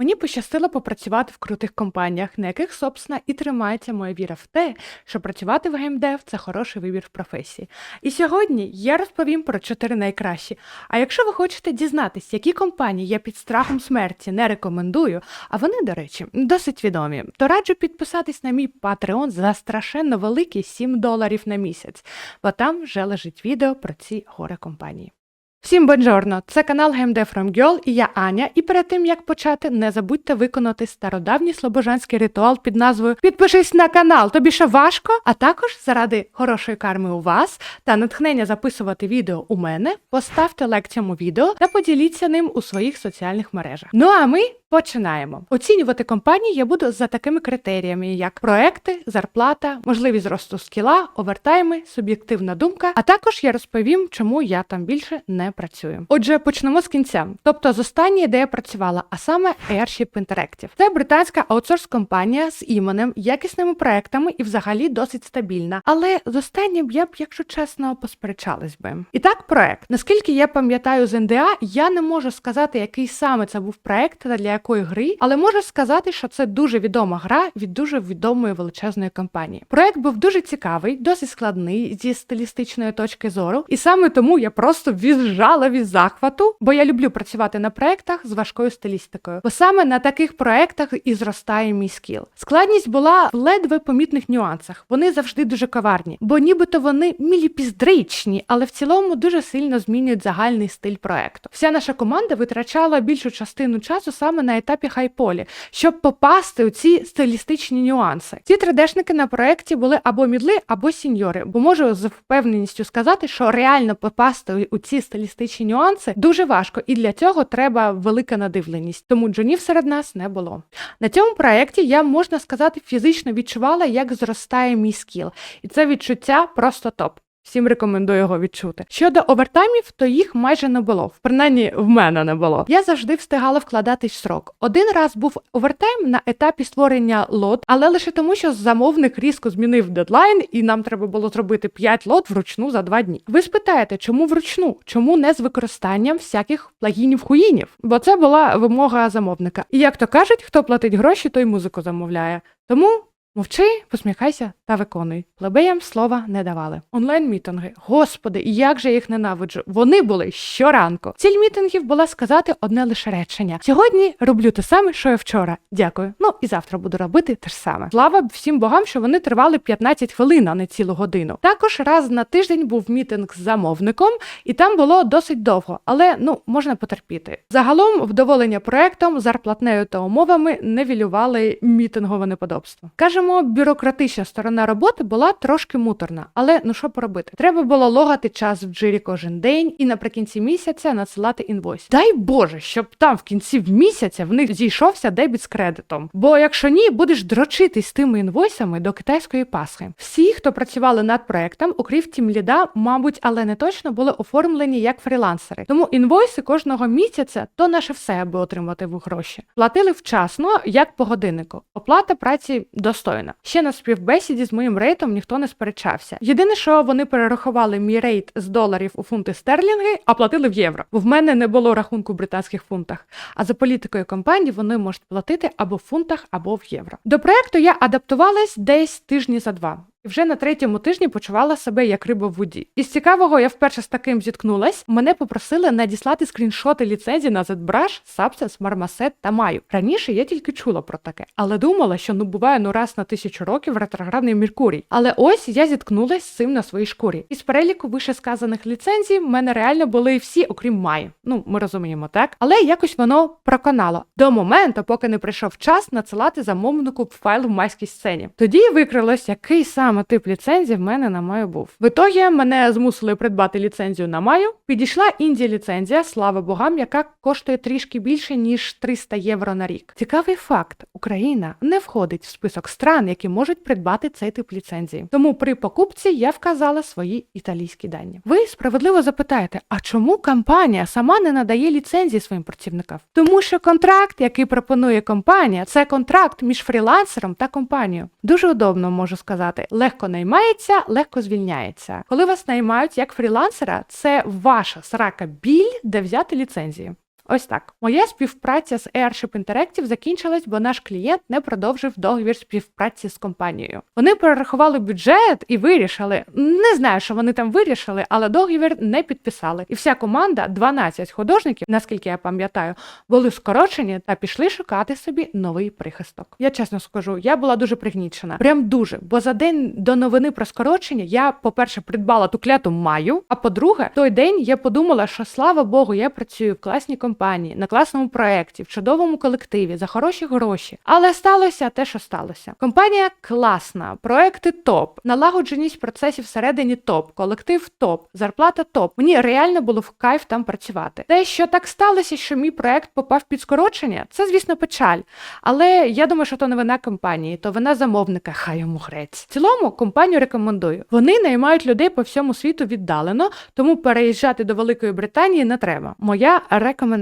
Мені пощастило попрацювати в крутих компаніях, на яких, собственно, і тримається моя віра в те, що працювати в геймдев це хороший вибір в професії. І сьогодні я розповім про чотири найкращі. А якщо ви хочете дізнатись, які компанії я під страхом смерті не рекомендую, а вони, до речі, досить відомі, то раджу підписатись на мій Patreon за страшенно великі 7 доларів на місяць, бо там вже лежить відео про ці горе компанії. Всім бонжорно! Це канал GameDev from Girl і я Аня. І перед тим як почати, не забудьте виконати стародавній слобожанський ритуал під назвою Підпишись на канал, тобі ще важко. А також заради хорошої карми у вас та натхнення записувати відео у мене, поставте лайк цьому відео та поділіться ним у своїх соціальних мережах. Ну а ми починаємо. Оцінювати компанії я буду за такими критеріями, як проекти, зарплата, можливість зросту скіла, овертайми, суб'єктивна думка. А також я розповім, чому я там більше не працюю. Отже, почнемо з кінця. Тобто з останньої, де я працювала, а саме Airship Interactive. Це британська аутсорс-компанія з іменем, якісними проектами і взагалі досить стабільна. Але з останнім я б, якщо чесно, посперечалась би. І так, проект. Наскільки я пам'ятаю з НДА, я не можу сказати, який саме це був проект та для якої гри, але можу сказати, що це дуже відома гра від дуже відомої величезної компанії. Проект був дуже цікавий, досить складний зі стилістичної точки зору, і саме тому я просто візжала від захвату, бо я люблю працювати на проектах з важкою стилістикою. Бо саме на таких проектах і зростає мій скіл. Складність була в ледве помітних нюансах. Вони завжди дуже коварні, бо нібито вони міліпіздричні, але в цілому дуже сильно змінюють загальний стиль проекту. Вся наша команда витрачала більшу частину часу саме на етапі хайполі, щоб попасти у ці стилістичні нюанси. Ці 3D-шники на проекті були або мідли, або сіньори, бо можу з впевненістю сказати, що реально попасти у ці стилістичні нюанси дуже важко, і для цього треба велика надивленість. Тому джунів серед нас не було. На цьому проєкті я можна сказати фізично відчувала, як зростає мій скіл, і це відчуття просто топ. Всім рекомендую його відчути. Щодо овертаймів, то їх майже не було. Принаймні, в мене не було. Я завжди встигала вкладатись в срок. Один раз був овертайм на етапі створення лот, але лише тому, що замовник різко змінив дедлайн, і нам треба було зробити 5 лот вручну за 2 дні. Ви спитаєте, чому вручну? Чому не з використанням всяких плагінів хуїнів? Бо це була вимога замовника. І як то кажуть, хто платить гроші, той музику замовляє. Тому Мовчи, посміхайся та виконуй. Плебеям слова не давали. Онлайн-мітинги. Господи, як же їх ненавиджу. Вони були щоранку. Ціль мітингів була сказати одне лише речення. Сьогодні роблю те саме, що я вчора. Дякую. Ну і завтра буду робити те ж саме. Слава всім богам, що вони тривали 15 хвилин, а не цілу годину. Також раз на тиждень був мітинг з замовником, і там було досить довго, але ну можна потерпіти. Загалом, вдоволення проектом, зарплатнею та умовами невілювали мітингове неподобство. Кажемо, бюрократична сторона роботи була трошки муторна, але ну що поробити? Треба було логати час в джирі кожен день і наприкінці місяця надсилати інвойс. Дай Боже, щоб там в кінці місяця в них зійшовся дебіт з кредитом. Бо якщо ні, будеш дрочитись з тими інвойсами до китайської Пасхи. Всі, хто працювали над проектом, окрім тімліда, мабуть, але не точно були оформлені як фрілансери. Тому інвойси кожного місяця то наше все, аби отримати в гроші. Платили вчасно, як по годиннику. Оплата праці достойна. Ще на співбесіді з моїм рейтом ніхто не сперечався. Єдине, що вони перерахували мій рейт з доларів у фунти стерлінги, а платили в євро. Бо в мене не було рахунку в британських фунтах. А за політикою компанії вони можуть платити або в фунтах, або в євро. До проекту я адаптувалась десь тижні за два. Вже на третьому тижні почувала себе як риба в воді. Із цікавого я вперше з таким зіткнулась. Мене попросили надіслати скріншоти ліцензій на ZBrush, Substance, Marmoset та Mаю. Раніше я тільки чула про таке, але думала, що ну буває ну раз на тисячу років ретроградний Меркурій. Але ось я зіткнулась з цим на своїй шкурі. Із переліку вишесказаних ліцензій в мене реально були всі, окрім Маю. Ну, ми розуміємо, так? Але якось воно проконало до моменту, поки не прийшов час надсилати замовнику файл в майській сцені. Тоді викрилось, який саме саме тип ліцензії в мене на маю був. В ітогі мене змусили придбати ліцензію на маю. Підійшла інді ліцензія, слава богам, яка коштує трішки більше ніж 300 євро на рік. Цікавий факт: Україна не входить в список стран, які можуть придбати цей тип ліцензії. Тому при покупці я вказала свої італійські дані. Ви справедливо запитаєте, а чому компанія сама не надає ліцензії своїм працівникам? Тому що контракт, який пропонує компанія, це контракт між фрілансером та компанією. Дуже удобно можу сказати легко наймається, легко звільняється. Коли вас наймають як фрілансера, це ваша срака біль, де взяти ліцензії. Ось так. Моя співпраця з Airship Interactive закінчилась, бо наш клієнт не продовжив договір співпраці з компанією. Вони перерахували бюджет і вирішили. Не знаю, що вони там вирішили, але договір не підписали. І вся команда, 12 художників, наскільки я пам'ятаю, були скорочені та пішли шукати собі новий прихисток. Я чесно скажу, я була дуже пригнічена. Прям дуже. Бо за день до новини про скорочення я, по-перше, придбала ту кляту маю. А по-друге, той день я подумала, що слава Богу, я працюю в класній компанії, на класному проєкті, в чудовому колективі за хороші гроші. Але сталося те, що сталося. Компанія класна, проекти топ, налагодженість процесів всередині топ, колектив топ, зарплата топ. Мені реально було в кайф там працювати. Те, що так сталося, що мій проект попав під скорочення, це звісно печаль. Але я думаю, що то не вина компанії, то вина замовника, хай йому грець. В цілому компанію рекомендую. Вони наймають людей по всьому світу віддалено, тому переїжджати до Великої Британії не треба. Моя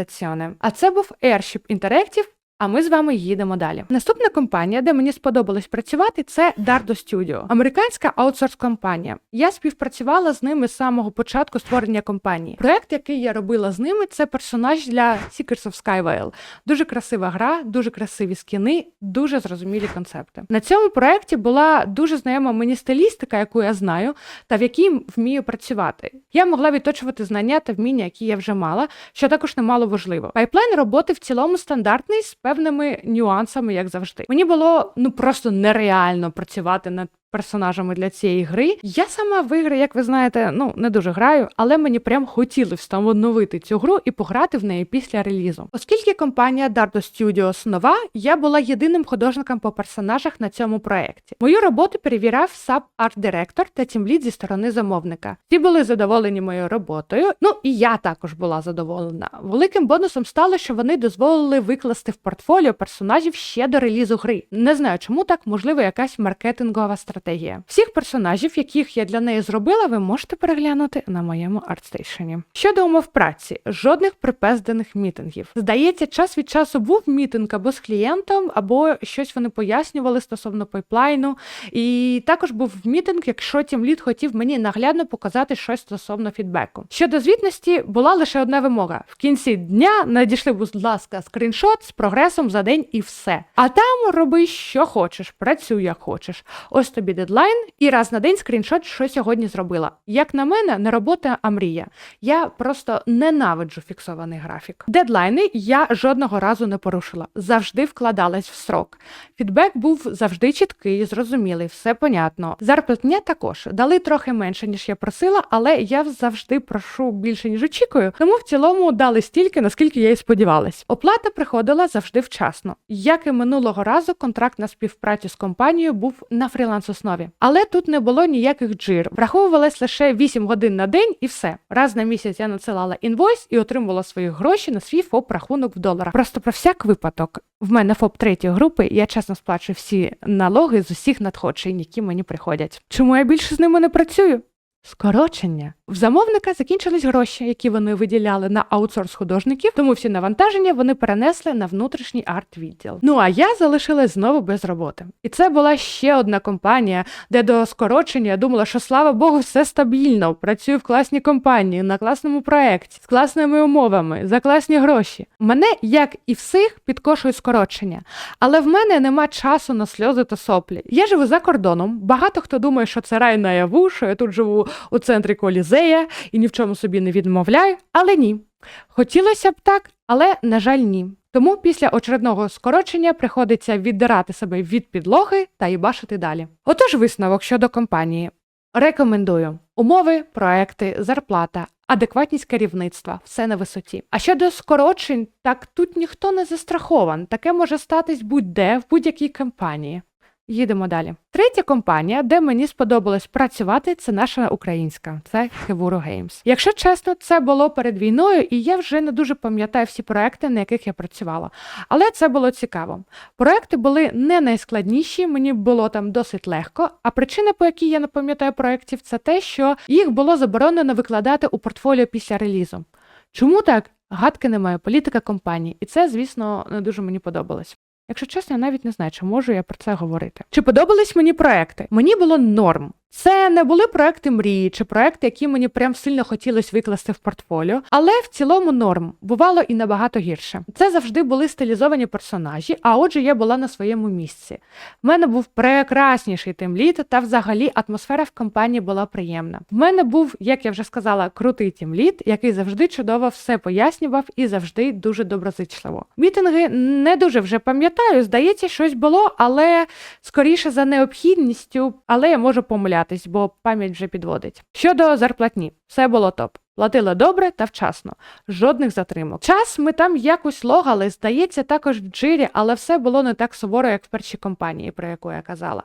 рекомендаціоне. А це був Airship Interactive, а ми з вами їдемо далі. Наступна компанія, де мені сподобалось працювати, це Dardo Studio, американська аутсорс компанія. Я співпрацювала з ними з самого початку створення компанії. Проект, який я робила з ними, це персонаж для Seekers of Skywale. Дуже красива гра, дуже красиві скіни, дуже зрозумілі концепти. На цьому проекті була дуже знайома мені стилістика, яку я знаю, та в якій вмію працювати. Я могла відточувати знання та вміння, які я вже мала, що також немало важливо. Пайплайн роботи в цілому стандартний з певними нюансами, як завжди. Мені було ну просто нереально працювати над персонажами для цієї гри. Я сама в ігри, як ви знаєте, ну не дуже граю, але мені прям хотілося встановити цю гру і пограти в неї після релізу. Оскільки компанія Dardo Studios нова, я була єдиним художником по персонажах на цьому проєкті. Мою роботу перевіряв саб арт-директор та тімлід зі сторони замовника. Ті були задоволені моєю роботою. Ну і я також була задоволена. Великим бонусом стало, що вони дозволили викласти в портфоліо персонажів ще до релізу гри. Не знаю, чому так, можливо, якась маркетингова стратегія. Всіх персонажів, яких я для неї зробила, ви можете переглянути на моєму артстейшені. Щодо умов праці, жодних припезданих мітингів. Здається, час від часу був мітинг або з клієнтом, або щось вони пояснювали стосовно пайплайну. І також був мітинг, якщо тімлід хотів мені наглядно показати щось стосовно фідбеку. Щодо звітності, була лише одна вимога: в кінці дня надійшли, будь ласка, скріншот з прогресом за день і все. А там роби, що хочеш, працюй як хочеш. Ось тобі дедлайн, і раз на день скріншот, що сьогодні зробила. Як на мене, не робота, а мрія. Я просто ненавиджу фіксований графік. Дедлайни я жодного разу не порушила, завжди вкладалась в срок. Фідбек був завжди чіткий, зрозумілий, все понятно. Зарплатня також дали трохи менше, ніж я просила, але я завжди прошу більше, ніж очікую. Тому в цілому дали стільки, наскільки я і сподівалась. Оплата приходила завжди вчасно. Як і минулого разу, контракт на співпрацю з компанією був на фріланс основі. Але тут не було ніяких джир. Враховувалось лише 8 годин на день і все. Раз на місяць я надсилала інвойс і отримувала свої гроші на свій ФОП рахунок в доларах. Просто про всяк випадок. В мене ФОП третьої групи, і я чесно сплачую всі налоги з усіх надходжень, які мені приходять. Чому я більше з ними не працюю? Скорочення. В замовника закінчились гроші, які вони виділяли на аутсорс художників, тому всі навантаження вони перенесли на внутрішній арт-відділ. Ну а я залишилась знову без роботи. І це була ще одна компанія, де до скорочення я думала, що слава Богу, все стабільно. Працюю в класній компанії, на класному проєкті, з класними умовами, за класні гроші. Мене, як і всіх, підкошують скорочення. Але в мене нема часу на сльози та соплі. Я живу за кордоном. Багато хто думає, що це рай наяву, що я тут живу у центрі колізея і ні в чому собі не відмовляю, але ні. Хотілося б так, але, на жаль, ні. Тому після очередного скорочення приходиться віддирати себе від підлоги та їбашити далі. Отож, висновок щодо компанії. Рекомендую умови, проекти, зарплата, адекватність керівництва, все на висоті. А щодо скорочень, так тут ніхто не застрахован. Таке може статись будь-де в будь-якій компанії. Їдемо далі. Третя компанія, де мені сподобалось працювати, це наша українська, це Хевуру Games. Якщо чесно, це було перед війною, і я вже не дуже пам'ятаю всі проекти, на яких я працювала. Але це було цікаво. Проекти були не найскладніші, мені було там досить легко. А причина, по якій я не пам'ятаю проєктів, це те, що їх було заборонено викладати у портфоліо після релізу. Чому так? Гадки немає, політика компанії, і це, звісно, не дуже мені подобалось. Якщо чесно, я навіть не знаю, чи можу я про це говорити. Чи подобались мені проекти? Мені було норм. Це не були проекти мрії чи проекти, які мені прям сильно хотілося викласти в портфоліо, але в цілому норм бувало і набагато гірше. Це завжди були стилізовані персонажі, а отже, я була на своєму місці. В мене був прекрасніший тимліт, та взагалі атмосфера в компанії була приємна. В мене був, як я вже сказала, крутий тімліт, який завжди чудово все пояснював і завжди дуже доброзичливо. Мітинги не дуже вже пам'ятаю, здається, щось було, але скоріше за необхідністю, але я можу помилятись, бо пам'ять вже підводить. Щодо зарплатні, все було топ. Платили добре та вчасно, жодних затримок. Час ми там якось логали, здається, також в джирі, але все було не так суворо, як в першій компанії, про яку я казала.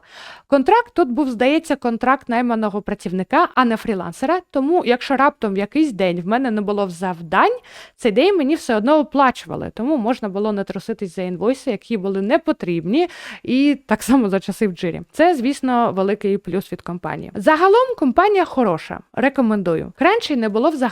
Контракт тут був, здається, контракт найманого працівника, а не фрілансера. Тому, якщо раптом в якийсь день в мене не було завдань, цей день мені все одно оплачували, тому можна було не труситись за інвойси, які були не потрібні, і так само за часи в джирі. Це, звісно, великий плюс від компанії. Загалом компанія хороша, рекомендую. Кранчі не було взагалі.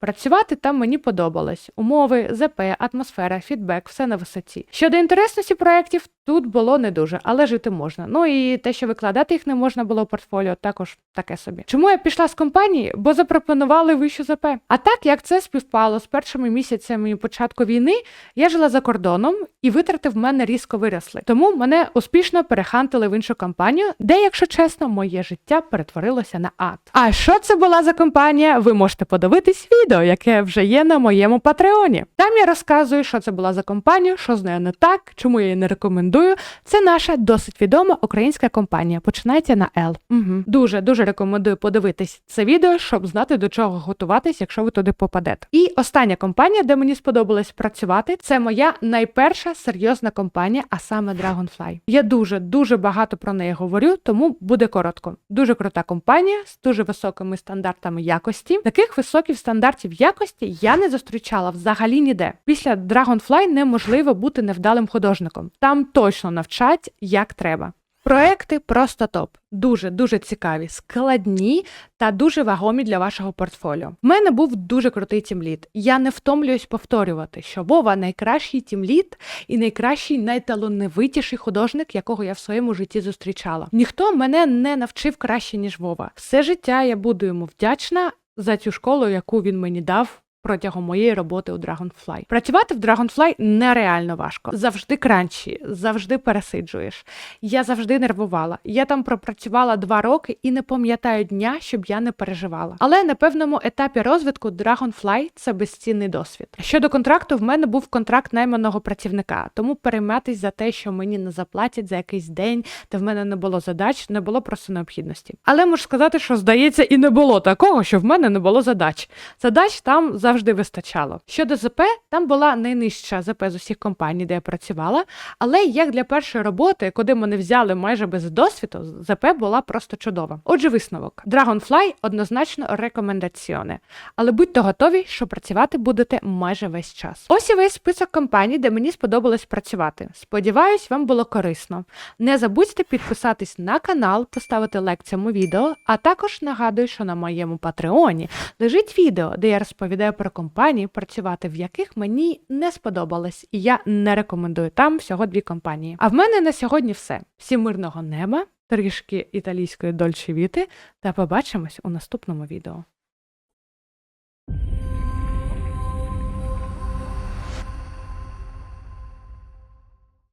Працювати там мені подобалось. Умови, ЗП, атмосфера, фідбек, все на висоті. Щодо інтересності проєктів, тут було не дуже, але жити можна. Ну і те, що викладати їх не можна було портфоліо, також таке собі. Чому я пішла з компанії? Бо запропонували вищу ЗП. А так як це співпало з першими місяцями початку війни, я жила за кордоном і витрати в мене різко виросли. Тому мене успішно перехантили в іншу компанію, де, якщо чесно, моє життя перетворилося на ад. А що це була за компанія? Ви можете подивитись відео, яке вже є на моєму патреоні. Там я розказую, що це була за компанія, що з нею не так, чому я її не рекомендую. Це наша досить відома українська компанія. Починається на L. Угу. Дуже дуже рекомендую подивитись це відео, щоб знати до чого готуватись, якщо ви туди попадете. І остання компанія, де мені сподобалось працювати, це моя найперша серйозна компанія, а саме Dragonfly. Я дуже дуже багато про неї говорю, тому буде коротко. Дуже крута компанія з дуже високими стандартами якості. Таких високих стандартів якості я не зустрічала взагалі ніде. Після Dragonfly неможливо бути невдалим художником. Там точно навчать як треба. Проекти просто топ, дуже дуже цікаві, складні та дуже вагомі для вашого портфоліо. В мене був дуже крутий тімліт. Я не втомлююсь повторювати, що Вова найкращий тімліт і найкращий, найталановитіший художник, якого я в своєму житті зустрічала. Ніхто мене не навчив краще ніж Вова. Все життя я буду йому вдячна за цю школу, яку він мені дав. Протягом моєї роботи у Dragonfly. Працювати в Dragonfly нереально важко. Завжди кранчі, завжди пересиджуєш. Я завжди нервувала. Я там пропрацювала два роки і не пам'ятаю дня, щоб я не переживала. Але на певному етапі розвитку Dragonfly це безцінний досвід. Щодо контракту, в мене був контракт найманого працівника, тому перейматись за те, що мені не заплатять за якийсь день, де в мене не було задач, не було просто необхідності. Але можу сказати, що здається, і не було такого, що в мене не було задач. Задач там завжди вистачало. Щодо ЗП, там була найнижча ЗП з усіх компаній, де я працювала. Але як для першої роботи, куди мене взяли майже без досвіду, ЗП була просто чудова. Отже, висновок: Dragonfly однозначно рекомендаціоне. Але будьте готові, що працювати будете майже весь час. Ось і весь список компаній, де мені сподобалось працювати. Сподіваюсь, вам було корисно. Не забудьте підписатись на канал, поставити лайк цьому відео, а також нагадую, що на моєму патреоні лежить відео, де я розповідаю про компанії, працювати в яких мені не сподобалось, і я не рекомендую там всього дві компанії. А в мене на сьогодні все. Всім мирного неба, трішки італійської дольче віти, та побачимось у наступному відео.